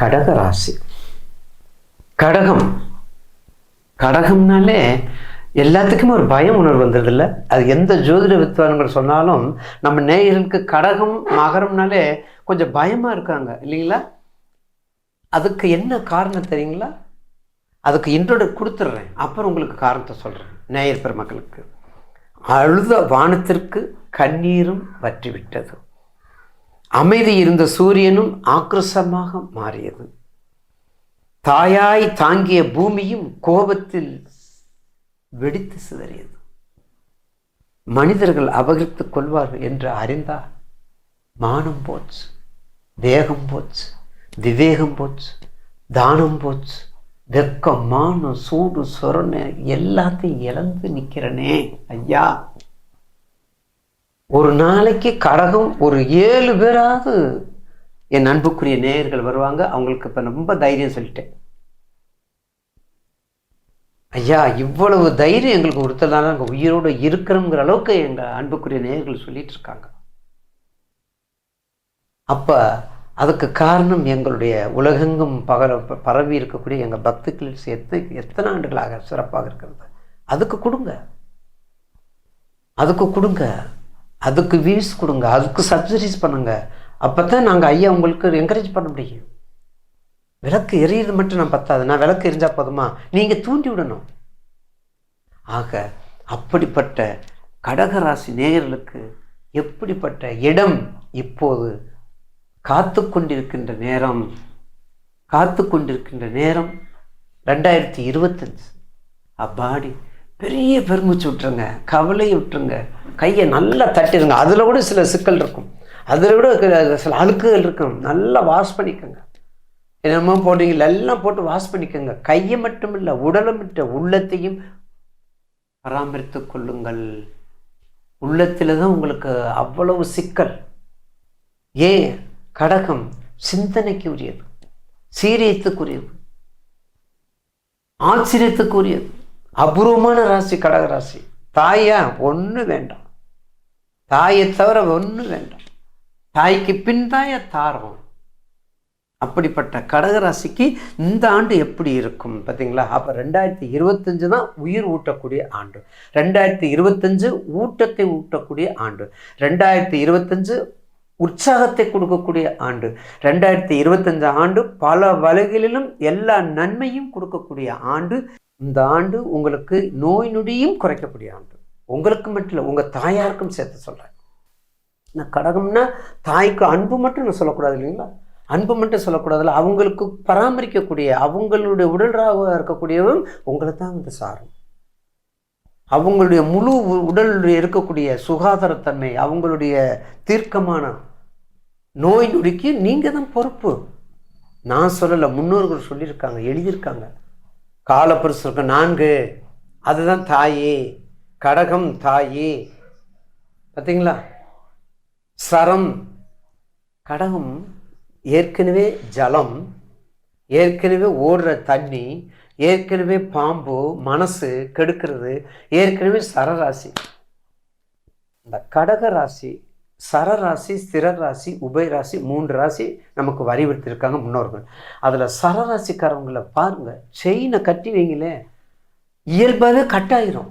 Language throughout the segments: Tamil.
கடக ராசி கடகம். கடகம்னாலே எல்லாத்துக்குமே ஒரு பயம் உணர்வு வந்துடுது அது எந்த ஜோதிட வித்வான்கள் சொன்னாலும் நம்ம நேயர்களுக்கு கடகம் மகரம்னாலே கொஞ்சம் பயமாக இருக்காங்க. இல்லைங்களா? அதுக்கு என்ன காரணம் தெரியுங்களா? அதுக்கு இன்றோட கொடுத்துட்றேன் அப்புறம் உங்களுக்கு காரணத்தை சொல்கிறேன் நேயர் பெருமக்களுக்கு. அழுத வானத்திற்கு கண்ணீரும் வற்றிவிட்டது. அமைதி இருந்த சூரியனும் ஆக்ரோஷமாக மாறியது. தாயாய் தாங்கிய பூமியும் கோபத்தில் வெடித்து சிதறியது. மனிதர்கள் அபகரித்துக் கொள்வார்கள் என்று அறிந்தா மானம் போச்சு வேகம் போச்சு விவேகம் போச்சு தானம் போச்சு. வெக்கம் மானம் சூடு சொரணை எல்லாத்தையும் இழந்து நிற்கிறனே ஐயா. ஒரு நாளைக்கு கடகம் ஒரு ஏழு பேராவது என் அன்புக்குரிய நேயர்கள் வருவாங்க. அவங்களுக்கு இப்போ ரொம்ப தைரியம் சொல்லிட்டேன். ஐயா இவ்வளவு தைரியம் எங்களுக்கு கொடுத்ததால நாங்கள் உயிரோடு இருக்கிறோங்கிற அளவுக்கு எங்கள் அன்புக்குரிய நேயர்கள் சொல்லிட்டு இருக்காங்க. அப்போ அதுக்கு காரணம் எங்களுடைய உலகெங்கும் பகல பரவி இருக்கக்கூடிய எங்கள் பக்திகள் சேர்த்து எத்தனை ஆண்டுகளாக சிறப்பாக இருக்கிறது? அதுக்கு கொடுங்க. அதுக்கு கொடுங்க. அதுக்கு வியூஸ் கொடுங்க. அதுக்கு சப்சிடிஸ் பண்ணுங்க. அப்போ தான் நாங்கள் ஐயா உங்களுக்கு என்கரேஜ் பண்ண முடியும். விளக்கு எரியுது மட்டும் நான் பத்தாது. நான் விளக்கு எரிஞ்சால் போதுமா? நீங்கள் தூண்டி விடணும். ஆக அப்படிப்பட்ட கடகராசி நேயர்களுக்கு எப்படிப்பட்ட இடம் இப்போது காத்து கொண்டிருக்கின்ற நேரம் காத்து கொண்டிருக்கின்ற நேரம் ரெண்டாயிரத்தி இருபத்தஞ்சு. அப்பாடி. பெரிய பெருமிச்சு விட்டுருங்க கவலையை விட்டுருங்க. கையை நல்லா தட்டிடுங்க அதில் கூட சில சிக்கல் இருக்கும். அதில் கூட சில அழுக்குகள் இருக்கும். நல்லா வாஷ் பண்ணிக்கோங்க. என்னமோ போடுறீங்களா எல்லாம் போட்டு வாஷ் பண்ணிக்கோங்க. கையை மட்டும் இல்லை உடலும் விட்ட உள்ளத்தையும் பராமரித்து கொள்ளுங்கள். உள்ளத்தில் தான் உங்களுக்கு அவ்வளவு சிக்கல். ஏன்? கடகம் சிந்தனைக்கு உரியது சீரியத்துக்குரியது. ஆச்சரியத்துக்குரியது. அபூர்வமான ராசி கடக ராசி. தாயா ஒன்று வேண்டாம். தாயை தவிர ஒன்று வேண்டாம். தாய்க்கு பின் தாய தாரம் அப்படிப்பட்ட கடகராசிக்கு இந்த ஆண்டு எப்படி இருக்கும் பார்த்தீங்களா? அப்போ ரெண்டாயிரத்தி இருபத்தஞ்சு தான் உயிர் ஊட்டக்கூடிய ஆண்டு. ரெண்டாயிரத்தி இருபத்தஞ்சு ஊட்டத்தை ஊட்டக்கூடிய ஆண்டு. ரெண்டாயிரத்தி இருபத்தஞ்சு உற்சாகத்தை கொடுக்கக்கூடிய ஆண்டு. ரெண்டாயிரத்தி இருபத்தஞ்சு ஆண்டு பல வகைகளிலும் எல்லா நன்மையும் கொடுக்கக்கூடிய ஆண்டு. இந்த ஆண்டு உங்களுக்கு நோய் நொடியும் குறைக்கக்கூடிய ஆண்டு. உங்களுக்கு மட்டும் இல்லை உங்கள் தாயாருக்கும் சேர்த்து சொல்கிறேன் நான் கடகம்னா தாய்க்கு அன்பு மட்டும் நான் சொல்லக்கூடாது இல்லைங்களா? அன்பு மட்டும் சொல்லக்கூடாதுல்ல அவங்களுக்கு பராமரிக்கக்கூடிய அவங்களுடைய உடல்ராக இருக்கக்கூடியவும் உங்களை தான் வந்து சாரும். அவங்களுடைய முழு உடலுடைய இருக்கக்கூடிய சுகாதாரத்தன்மை அவங்களுடைய தீர்க்கமான நோய் நொடிக்கு நீங்கள் தான் பொறுப்பு. நான் சொல்லலை முன்னோர்கள் சொல்லியிருக்காங்க எழுதியிருக்காங்க. காலப்பரிசு நான்கு. அதுதான் தாயே. கடகம் தாயே. பார்த்தீங்களா சரம். கடகம் ஏற்கனவே ஜலம் ஏற்கனவே ஓடுற தண்ணி ஏற்கனவே பாம்பு மனசு கெடுக்கிறது ஏற்கனவே சரராசி. இந்த கடக ராசி சரராசி ஸ்திரராசி உபயராசி மூன்று ராசி நமக்கு வரிவர்த்திருக்காங்க முன்னோர்கள். அதில் சரராசிக்காரவங்களை பாருங்கள் செயினை கட்டி வைங்களே இயல்பாகவே கட்டாயிரும்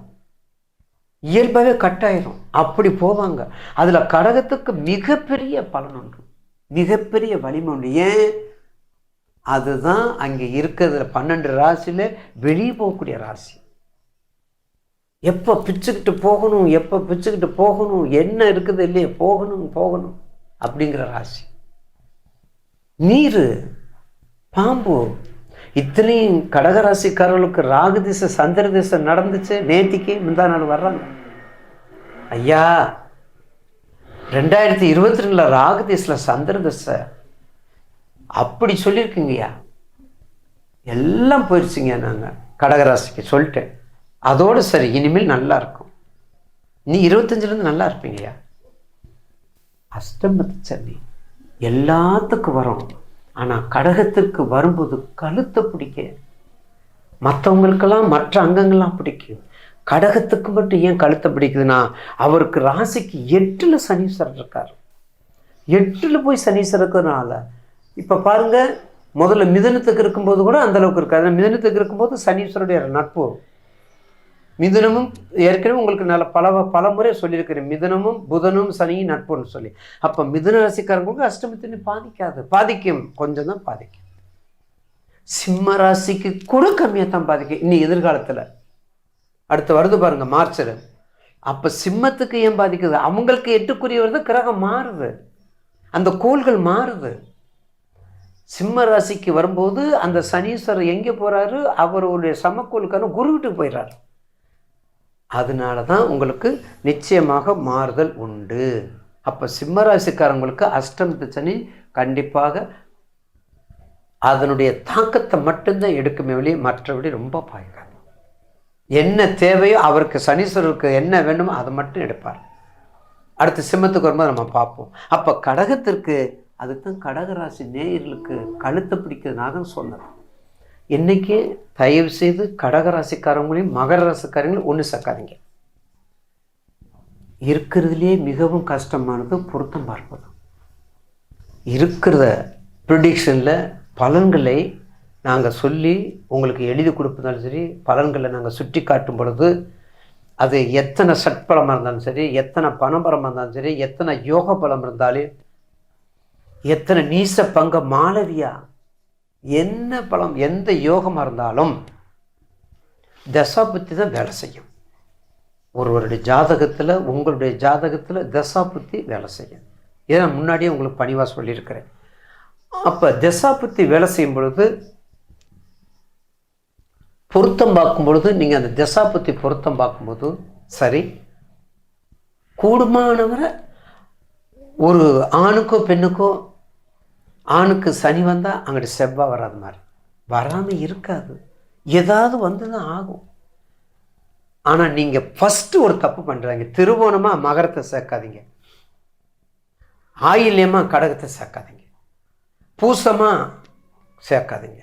இயல்பாகவே கட்டாயிரும் அப்படி போவாங்க. அதில் கடகத்துக்கு மிகப்பெரிய பலன் உண்டு. மிகப்பெரிய வலிமை உண்டு. ஏன்? அதுதான் அங்கே இருக்கிறதுல பன்னெண்டு ராசியில் வெளியே போகக்கூடிய ராசி. எப்போ பிச்சுக்கிட்டு போகணும் எப்போ பிச்சுக்கிட்டு போகணும் என்ன இருக்குது இல்லையே போகணும் போகணும் அப்படிங்கிற ராசி. நீர் பாம்பு இத்தனையும் கடகராசிக்காரர்களுக்கு ராகு திசை சந்திர திசை நடந்துச்சு நேத்திக்கு முந்தா நாள் வர்றாங்க. ஐயா ரெண்டாயிரத்தி இருபத்தி ரெண்டில் ராகு திசையில் சந்திர திசை. அப்படி சொல்லியிருக்குங்கய்யா. எல்லாம் போயிடுச்சுங்க நாங்கள் கடகராசிக்கு சொல்லிட்டேன். அதோடு சரி இனிமேல் நல்லா இருக்கும். நீ இருபத்தஞ்சிலேருந்து நல்லா இருப்பீங்கய்யா. அஷ்டமத்து சனி எல்லாத்துக்கும் வரும். ஆனால் கடகத்திற்கு வரும்போது கழுத்தை பிடிக்க. மற்றவங்களுக்கெல்லாம் மற்ற அங்கங்கள்லாம் பிடிக்கும். கடகத்துக்கு மட்டும் ஏன் கழுத்தை பிடிக்குதுன்னா அவருக்கு ராசிக்கு எட்டில் சனீஸ்வரர் இருக்கார். எட்டில் போய் சனீஸ்வரர் இருக்கிறதுனால இப்போ பாருங்க முதல்ல மிதனத்துக்கு இருக்கும்போது கூட அந்த அளவுக்கு இருக்காது. மிதனத்துக்கு இருக்கும்போது சனீஸ்வருடைய நட்பு மிதுனமும் ஏற்கனவே உங்களுக்கு நல்ல பல பல முறை சொல்லியிருக்கிறேன். மிதுனமும் புதனும் சனியும் நட்புன்னு சொல்லி. அப்போ மிதுன ராசிக்காரங்களுக்கு அஷ்டமத்தினை பாதிக்காது. பாதிக்கும். கொஞ்சம் தான் பாதிக்கும். சிம்ம ராசிக்கு கூட கம்மியாக தான் பாதிக்கும். இன்னும் எதிர்காலத்தில். அடுத்து வருது பாருங்க மார்ச்சில். அப்போ சிம்மத்துக்கு ஏன் பாதிக்குது? அவங்களுக்கு எட்டுக்குரிய வருது கிரகம் மாறுது. அந்த கோள்கள் மாறுது. சிம்ம ராசிக்கு வரும்போது அந்த சனீஸ்வரர் எங்கே போகிறாரு அவருடைய சமக்கோளுக்கான குரு வீட்டுக்கு போயிடுறாரு. அதனால தான் உங்களுக்கு நிச்சயமாக மாறுதல் உண்டு. அப்போ சிம்மராசிக்காரங்களுக்கு அஷ்டமத்து சனி கண்டிப்பாக அதனுடைய தாக்கத்தை மட்டும்தான் எடுக்குமே வழி மற்றபடி ரொம்ப பாய்க்காது என்ன தேவையோ அவருக்கு சனீஸ்வரருக்கு என்ன வேணுமோ அதை மட்டும் எடுப்பார். அடுத்து சிம்மத்துக்கு வரும்போது நம்ம பார்ப்போம். அப்போ கடகத்திற்கு அதுக்கு தான் கடகராசி நேயர்களுக்கு கழுத்தை பிடிக்கிறதுனாக சொன்னது இன்னைக்கு தயவு செய்து கடகராசிக்காரங்களையும் மகர ராசிக்காரங்களையும் ஒன்று சேர்க்காதீங்க. இருக்கிறதுலே மிகவும் கஷ்டமானது பொருத்தம் பார்ப்பது. இருக்கிறத ப்ரிடிக்ஷனில் பலன்களை நாங்கள் சொல்லி உங்களுக்கு எழுதி கொடுப்பதாலும் சரி பலன்களை நாங்கள் சுட்டி காட்டும் பொழுது அது எத்தனை சட்பலமாக இருந்தாலும் சரி எத்தனை பணபலமாக இருந்தாலும் சரி எத்தனை யோக பலம் இருந்தாலும் எத்தனை நீச பங்க மாளவியா என்ன பலம் எந்த யோகமாக இருந்தாலும் தசாபுத்தி தான் வேலை செய்யும். ஒருவருடைய ஜாதகத்தில் உங்களுடைய ஜாதகத்தில் தசாபுத்தி வேலை செய்யும். இதை நான் முன்னாடியே உங்களுக்கு பணிவாக சொல்லியிருக்கிறேன். அப்போ தசாபுத்தி வேலை செய்யும் பொழுது பொருத்தம் பார்க்கும் பொழுது நீங்கள் அந்த தசாபுத்தி பொருத்தம் பார்க்கும்போது சரி கூடுமானவரை ஒரு ஆணுக்கோ பெண்ணுக்கோ ஆணுக்கு சனி வந்தால் அங்கிட்ட செவ்வாய் வராத மாதிரி. வராமல் இருக்காது. ஏதாவது வந்து தான் ஆகும். ஆனால் நீங்கள் ஃபஸ்ட்டு ஒரு தப்பு பண்ணுறாங்க திருவோணமாக மகரத்தை சேர்க்காதீங்க. ஆயில்யமாக கடகத்தை சேர்க்காதீங்க. பூசமாக சேர்க்காதீங்க.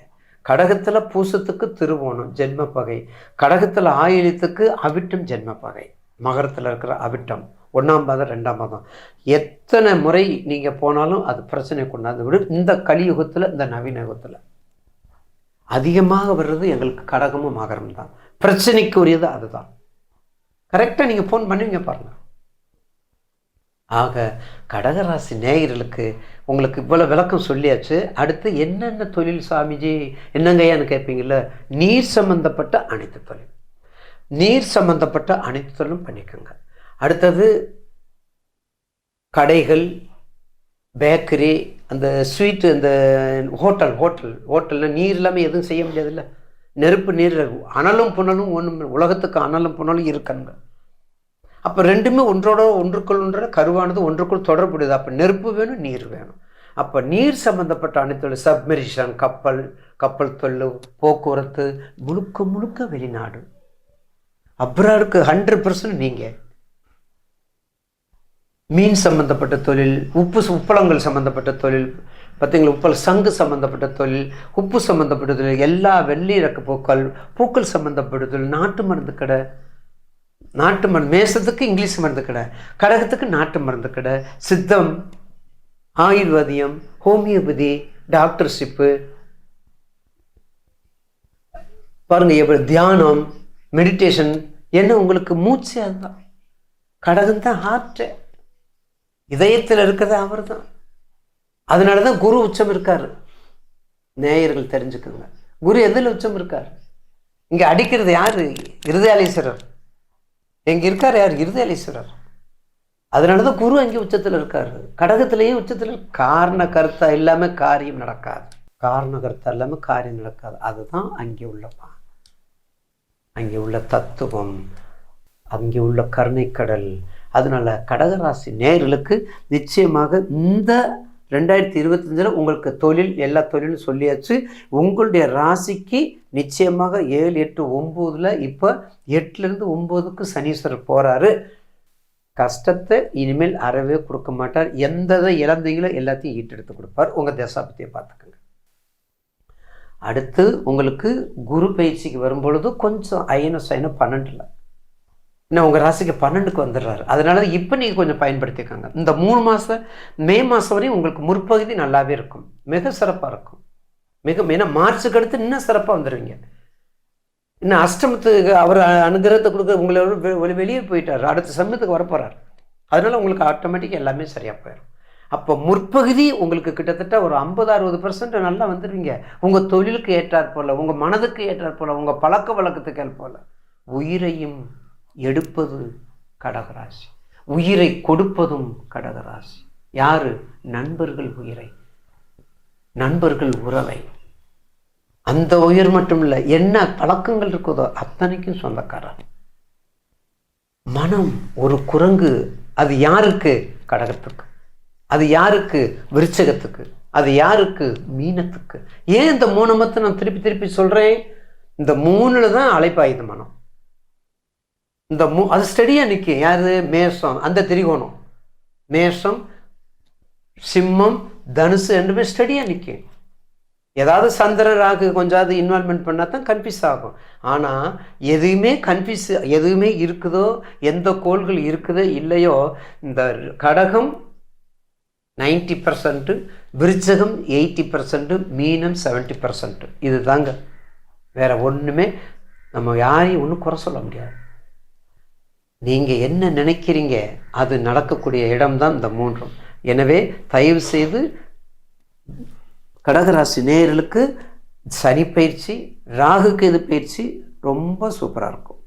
கடகத்தில் பூசத்துக்கு திருவோணம் ஜென்ம பகை. கடகத்தில் ஆயிலியத்துக்கு அவிட்டம் ஜென்ம பகை. மகரத்தில் இருக்கிற அவிட்டம். ஒன்றாம் பாதம் ரெண்டாம் பாதம். எத்தனை முறை நீங்கள் போனாலும் அது பிரச்சனை கொண்டாந்து விடும். இந்த கலியுகத்தில் இந்த நவீன யுகத்தில். அதிகமாக வர்றது எங்களுக்கு கடகமும் மகரம் தான். பிரச்சனைக்கு உரியது அதுதான் கரெக்டாக நீங்கள் ஃபோன் பண்ணுவீங்க பாருங்கள் ஆக கடகராசி நேயர்களுக்கு உங்களுக்கு இவ்வளோ விளக்கம் சொல்லியாச்சு. அடுத்து என்னென்ன தொழில் சாமிஜி என்னங்கய்யான்னு கேட்பீங்கள்ல நீர் சம்பந்தப்பட்ட அனைத்து தொழில். நீர் சம்பந்தப்பட்ட அனைத்து தொழிலும் பண்ணிக்கோங்க. அடுத்தது கடைகள் பேக்கரி அந்த ஸ்வீட்டு அந்த ஹோட்டல் ஹோட்டல் ஹோட்டலில் நீர் இல்லாமல் எதுவும் செய்ய முடியாதுல்ல. நெருப்பு நீர் அனலும் புனலும் ஒன்றும் உலகத்துக்கு அனலும் புனலும் இருக்காங்க அப்போ ரெண்டுமே ஒன்றோட ஒன்றுக்குள் ஒன்றோட கருவானது ஒன்றுக்குள் தொடர்புடையது. அப்போ நெருப்பு வேணும் நீர் வேணும். அப்போ நீர் சம்மந்தப்பட்ட அனைத்து சப்மெரிஷன் கப்பல் கப்பல் தொழில் போக்குவரத்து முழுக்க முழுக்க வெளிநாடு. அப்புறம் இருக்குது ஹண்ட்ரட் பர்சன்ட் நீங்கள் மீன் சம்பந்தப்பட்ட தொழில் உப்பு உப்பளங்கள் சம்பந்தப்பட்ட தொழில் பார்த்தீங்களா உப்பல் சங்கு சம்பந்தப்பட்ட தொழில் உப்பு சம்பந்தப்பட்ட தொழில் எல்லா வெள்ளி இறக்க பூக்கள் பூக்கள் சம்பந்தப்பட்ட தொழில் நாட்டு மருந்து கடை. நாட்டு மருந்து மேசத்துக்கு இங்கிலீஷ் மருந்து கடை கடகத்துக்கு நாட்டு மருந்து கடை சித்தம் ஆயுர்வேதியம் ஹோமியோபதி டாக்டர்ஷிப்பு. பாருங்க எப்படி தியானம் மெடிடேஷன் என்ன உங்களுக்கு மூச்சு அதுதான். கடகம் தான் ஹார்ட்டு இதயத்தில் இருக்கிறது அவர் தான் அதனால தான் குரு உச்சம் இருக்கார். நேயர்கள் தெரிஞ்சுக்கோங்க. குரு எதில் உச்சம் இருக்கார்? இங்கே அடிக்கிறது யார்? இருதயாலீஸ்வரர். இங்கே இருக்கார் யார்? இருதயாலீஸ்வரர். அதனால தான் குரு அங்கே உச்சத்தில் இருக்கார். கடகத்திலேயே உச்சத்தில் காரண கருத்தா இல்லாமல் காரியம் நடக்காது. காரண கருத்தா இல்லாமல் காரியம் நடக்காது. அதுதான் அங்கே உள்ளப்பா அங்கே உள்ள தத்துவம். அங்கே உள்ள கருணைக்கடல். அதனால கடகராசி நேர்களுக்கு நிச்சயமாக இந்த ரெண்டாயிரத்தி இருபத்தஞ்சில் உங்களுக்கு தொழில் எல்லா தொழிலும் சொல்லியாச்சு. உங்களுடைய ராசிக்கு நிச்சயமாக ஏழு எட்டு ஒம்போதில் இப்போ எட்டுலேருந்து ஒம்போதுக்கு சனீஸ்வரர் போகிறாரு கஷ்டத்தை இனிமேல் அறவே கொடுக்க மாட்டார். எந்ததை இழந்தீங்களோ எல்லாத்தையும் ஈட்டெடுத்து கொடுப்பார். உங்கள் தசாபத்தியை பார்த்துக்கோங்க. அடுத்து உங்களுக்கு குரு பயிற்சிக்கு வரும்பொழுது கொஞ்சம் அயன சயனம் பன்னெண்டில் இன்னும் உங்கள் ராசிக்கு பன்னெண்டுக்கு வந்துடுறாரு. அதனால இப்போ நீங்கள் கொஞ்சம் பயன்படுத்திக்கோங்க. இந்த மூணு மாதம் மே மாதம் வரையும் உங்களுக்கு முற்பகுதி நல்லாவே இருக்கும். மிக சிறப்பாக இருக்கும். மிக ஏன்னா மார்ச்சுக்கு அடுத்து இன்னும் சிறப்பாக வந்துடுவீங்க இன்னும் அஷ்டமத்துக்கு அவர் அனுகிரகத்தை கொடுக்க உங்களை வெளியே போயிட்டார். அடுத்த சமயத்துக்கு வரப்போகிறார் அதனால உங்களுக்கு ஆட்டோமேட்டிக்காக எல்லாமே சரியாக போயிடும் அப்போ முற்பகுதி உங்களுக்கு கிட்டத்தட்ட ஒரு ஐம்பது அறுபது பர்சன்ட் நல்லா வந்துடுவீங்க உங்கள் தொழிலுக்கு ஏற்றாற் போல் உங்கள் மனதுக்கு ஏற்றாற் போல் உங்கள் பழக்க வழக்கத்துக்கு போல். உயிரையும் எடுப்பது கடகராசி. உயிரை கொடுப்பதும் கடகராசி. யாரு? நண்பர்கள் உயிரை. நண்பர்கள் உறவை. அந்த உயிர் மட்டும் இல்லை என்ன பழக்கங்கள் இருக்குதோ அத்தனைக்கும் சொந்தக்காரர். மனம் ஒரு குரங்கு. அது யாருக்கு? கடகத்துக்கு. அது யாருக்கு? விருச்சகத்துக்கு. அது யாருக்கு? மீனத்துக்கு. ஏன் இந்த மூணு மத்தை நான் திருப்பி திருப்பி சொல்றேன்? இந்த மூணில் தான் அழைப்பாயுது மனம். இந்த மூ அது ஸ்டடியாக நிற்கும் யார்? மேஷம். அந்த திரிகோணம். மேஷம் சிம்மம் தனுசு ரெண்டுமே ஸ்டடியாக நிற்கும் ஏதாவது சந்திர ராகு கொஞ்சாவது இன்வால்மெண்ட் பண்ணால் தான் கன்ஃபியூஸ் ஆகும். ஆனால் எதுவுமே கன்ஃபியூஸ் எதுவுமே இருக்குதோ எந்த கோள்கள் இருக்குதோ இல்லையோ இந்த கடகம் நைன்டி பர்சன்ட்டு விருச்சகம் எயிட்டி பர்சன்ட்டு மீனம் செவன்ட்டி பர்சன்ட்டு இது தாங்க வேறு ஒன்றுமே நம்ம யாரையும் ஒன்றும் குறை சொல்ல முடியாது. நீங்கள் என்ன நினைக்கிறீங்க? அது நடக்கக்கூடிய இடம்தான் இந்த மூன்றும். எனவே தயவு செய்து கடகராசி நேயர்களுக்கு சனி பயிற்சி ராகு கேது பயிற்சி ரொம்ப சூப்பராக இருக்கும்.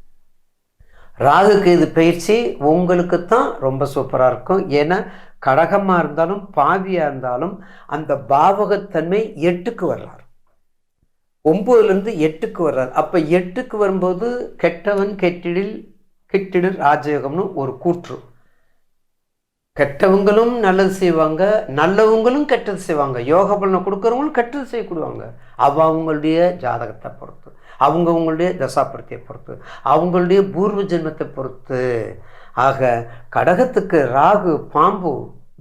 ராகு கேது பயிற்சி உங்களுக்கு தான் ரொம்ப சூப்பராக இருக்கும். ஏன்னா கடகமாக இருந்தாலும் பாவியாக இருந்தாலும் அந்த பாவகத்தன்மை எட்டுக்கு வர்றார். ஒம்போதுலேருந்து எட்டுக்கு வர்றார். அப்போ எட்டுக்கு வரும்போது கெட்டவன் கெட்டிடில் கிட்டிடு ராஜயோகம்னு ஒரு கூற்று. கெட்டவங்களும் நல்லது செய்வாங்க நல்லவங்களும் கெட்டது செய்வாங்க. யோக பலனை கொடுக்குறவங்களும் கெட்டது செய்யக்கூடுவாங்க அவ அவங்களுடைய ஜாதகத்தை பொறுத்து அவங்க அவங்களுடைய தசாபுரத்தை பொறுத்து அவங்களுடைய பூர்வ ஜென்மத்தை பொறுத்து. ஆக கடகத்துக்கு ராகு பாம்பு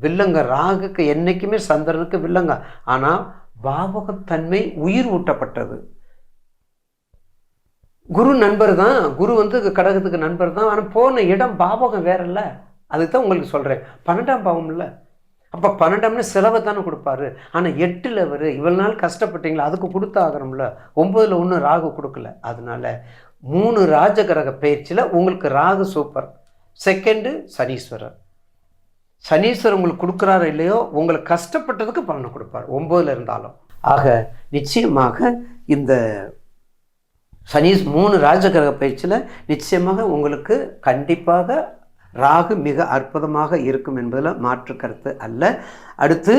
வில்லங்க ராகுக்கு என்றைக்குமே சந்திரனுக்கு வில்லங்க. ஆனால் பாவகத்தன்மை உயிர் ஊட்டப்பட்டது. குரு நண்பர் தான் குரு வந்து கடகத்துக்கு நண்பர் தான். ஆனால் போன இடம் பாவகம் வேற இல்லை அதுக்கு தான் உங்களுக்கு சொல்கிறேன் பன்னெண்டாம் பாவம் இல்லை. அப்போ பன்னெண்டாம்னு செலவை தானே கொடுப்பாரு. ஆனால் எட்டில் அவர் இவ்வளோ நாள் கஷ்டப்பட்டீங்களா? அதுக்கு கொடுத்தாகணும்ல. ஒம்பதில் ஒன்றும் ராகு கொடுக்கல. அதனால மூணு ராஜகிரக பயிற்சியில் உங்களுக்கு ராகு சூப்பர் செகண்டு சனீஸ்வரர். சனீஸ்வரர் உங்களுக்கு கொடுக்குறாரோ இல்லையோ உங்களை கஷ்டப்பட்டதுக்கு பலனை கொடுப்பார். ஒம்பதில் இருந்தாலும். ஆக நிச்சயமாக இந்த சனீஸ் மூணு ராஜகிரக பயிற்சியில் நிச்சயமாக உங்களுக்கு கண்டிப்பாக ராகு மிக அற்புதமாக இருக்கும் என்பதில் மாற்று கருத்து அல்ல. அடுத்து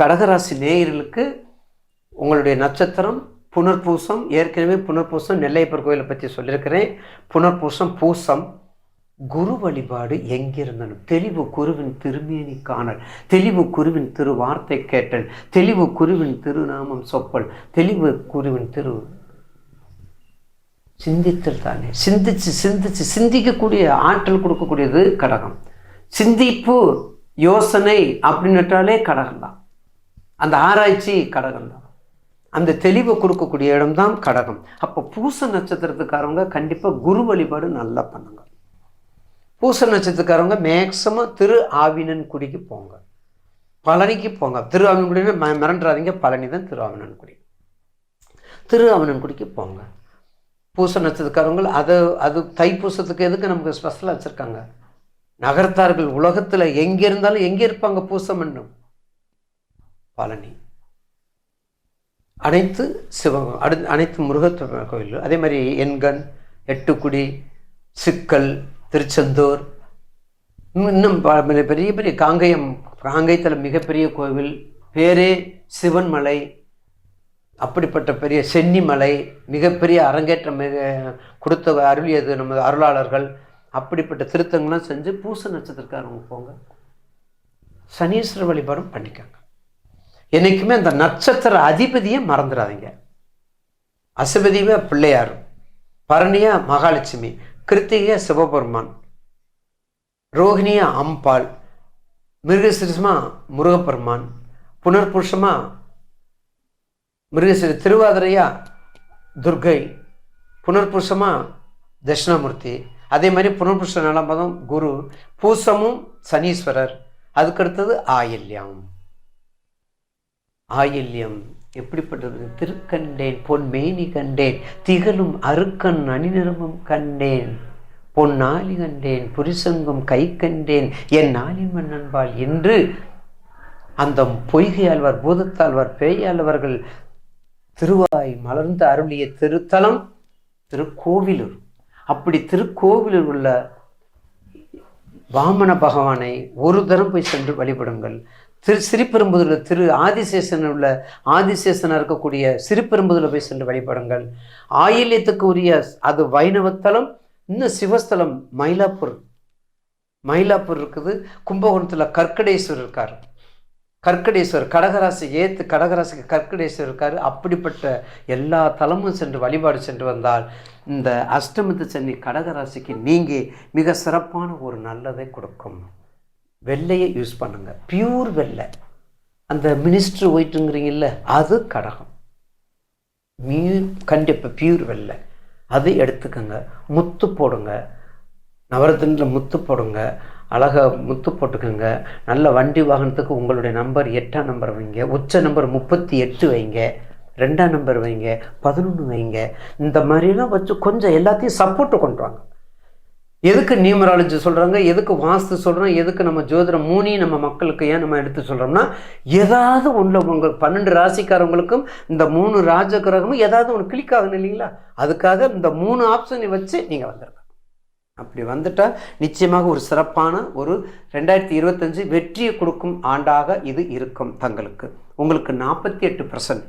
கடகராசி நேயர்களுக்கு உங்களுடைய நட்சத்திரம் புனர்பூசம் ஏற்கனவே புனர்பூசம் நெல்லையப்பர் கோயிலை பற்றி சொல்லியிருக்கிறேன். புனர்பூசம் பூசம் குரு வழிபாடு எங்கிருந்தனும்? தெளிவு குருவின் திருமேனி காணல் தெளிவு குருவின் திரு வார்த்தை கேட்டல் தெளிவு குருவின் திருநாமம் சொப்பல் தெளிவு குருவின் திரு சிந்தித்தல் தானே சிந்திச்சு சிந்திச்சு சிந்திக்கக்கூடிய ஆற்றல் கொடுக்கக்கூடியது கடகம். சிந்திப்பு யோசனை அப்படின்னுட்டாலே கடகம் தான் அந்த ஆராய்ச்சி கடகம் தான் அந்த தெளிவை கொடுக்கக்கூடிய இடம்தான் கடகம். அப்போ பூச நட்சத்திரத்துக்காரவங்க கண்டிப்பாக குரு வழிபாடு நல்லா பண்ணுங்க. பூச நட்சத்திரக்காரவங்க மேக்சிமம் திரு ஆவினன் குடிக்கு போங்க. பழனிக்கு போங்க. திரு ஆவினன்குடினா ம மிரண்டுறாதீங்க பழனி தான் திரு ஆவினன்குடி திரு ஆவினன்குடிக்கு போங்க. பூச நட்சத்திரக்காரவங்க அதை அது தைப்பூசத்துக்கு எதுக்கு நமக்கு ஸ்பெஷலாக வச்சுருக்காங்க? நகரத்தார்கள் உலகத்தில் எங்கே இருந்தாலும் எங்கே இருப்பாங்க பூசம் என்னும்? பழனி. அனைத்து சிவகம் அடு அனைத்து முருகத்துவ கோயில் அதே மாதிரி எண்கண் எட்டுக்குடி சிக்கல் திருச்செந்தூர். இன்னும் இன்னும் ப- பெரிய பெரிய காங்கயம் காங்கயத்தில் மிகப்பெரிய கோவில். பேரே சிவன்மலை. அப்படிப்பட்ட பெரிய சென்னிமலை மிகப்பெரிய அரங்கேற்றம் கொடுத்த அருளியது நமது அருளாளர்கள். அப்படிப்பட்ட திருத்தங்கள்லாம் செஞ்சு பூச நட்சத்திரக்காரவங்க போங்க. சனீஸ்வர வழிபாடும் பண்ணிக்கோங்க. என்னைக்குமே அந்த நட்சத்திர அதிபதியை மறந்துடாதீங்க. அசுபதியுமே பிள்ளையார். பரணியா மகாலட்சுமி. கிருத்திகையா சிவபெருமான். ரோஹிணியா அம்பாள். மிருகசிரிசமா முருகப்பெருமான். புனர்புருஷமாக மிருகசிரி திருவாதிரையா துர்கை புனர்புருஷமா தட்சிணாமூர்த்தி. அதே மாதிரி புனர்புருஷ நலம்பதம் குரு பூசமும் சனீஸ்வரர். அதுக்கடுத்தது ஆயில்யம். ஆயில்யம். எப்படிப்பட்டது? திருக்கண்டேன் பொன் மேனி கண்டேன் திகழும் அருக்கன் அணிநிறமும் கண்டேன். பொன் நாளி கண்டேன் புரிசங்கம் கை கண்டேன். என் நாளி மன்னன்பால் என்று அந்த பொய்கையாழ்வார் பூதத்தாழ்வார் பேயாழ்வார்கள் திருவாய் மலர்ந்து அருளிய திருத்தலம் திருக்கோவிலூர். அப்படி திருக்கோவிலூர் உள்ள வாமன பகவானை ஒரு தரம் போய் சென்று வழிபடுங்கள். திரு சிறுபெரும்புதூரில் திரு ஆதிசேஷன் உள்ள ஆதிசேஷனாக இருக்கக்கூடிய சிறுபெரும்புதூரில் போய் சென்று வழிபடுங்கள். ஆயில்யத்துக்கு உரிய அது வைணவத்தலம் இன்னும் சிவஸ்தலம் மயிலாப்பூர். மயிலாப்பூர் இருக்குது கும்பகோணத்தில் கற்கடேஸ்வரர் இருக்கார். கற்கடேஸ்வர் கடகராசி ஏத்து கடகராசிக்கு கற்கடேஸ்வரர் இருக்கார் அப்படிப்பட்ட எல்லா தலமும் சென்று வழிபாடு சென்று வந்தால் இந்த அஷ்டமத்து சனி கடகராசிக்கு நீங்கள் மிக சிறப்பான ஒரு நல்லதை கொடுக்கும். வெள்ளையை யூஸ் பண்ணுங்கள் பியூர் வெள்ளை. அந்த மினிஸ்டர் ஒயிட்டுங்கிறீங்கல்ல அது கடகம். மியூ கண்டிப்பாக பியூர் வெள்ளை. அது எடுத்துக்கோங்க. முத்து போடுங்க. நவரத்தினில் முத்து போடுங்க. அழகாக முத்து போட்டுக்கோங்க. நல்ல வண்டி வாகனத்துக்கு உங்களுடைய நம்பர் எட்டாம் நம்பர் வைங்க. உச்ச நம்பர் முப்பத்தி எட்டு வைங்க. ரெண்டாம் நம்பர் வைங்க. பதினொன்று வைங்க. இந்த மாதிரிலாம் வச்சு கொஞ்சம் எல்லாத்தையும் சப்போர்ட்டு கொண்டு வாங்க எதுக்கு நியூமராலஜி சொல்கிறாங்க எதுக்கு வாஸ்து சொல்கிறோம் எதுக்கு நம்ம ஜோதிடம் மூணையும் நம்ம மக்களுக்கு ஏன் நம்ம எடுத்து சொல்கிறோம்னா ஏதாவது ஒன்று உங்கள் பன்னெண்டு ராசிக்காரவங்களுக்கும் இந்த மூணு ராஜ கிரகமும் ஏதாவது ஒன்று கிளிக் ஆகணும் இல்லைங்களா? அதுக்காக இந்த மூணு ஆப்ஷனை வச்சு நீங்கள் வந்துடுங்க அப்படி வந்துட்டால் நிச்சயமாக ஒரு சிறப்பான ஒரு ரெண்டாயிரத்தி இருபத்தஞ்சு வெற்றியை கொடுக்கும் ஆண்டாக இது இருக்கும் தங்களுக்கு. உங்களுக்கு நாற்பத்தி எட்டு பர்சன்ட்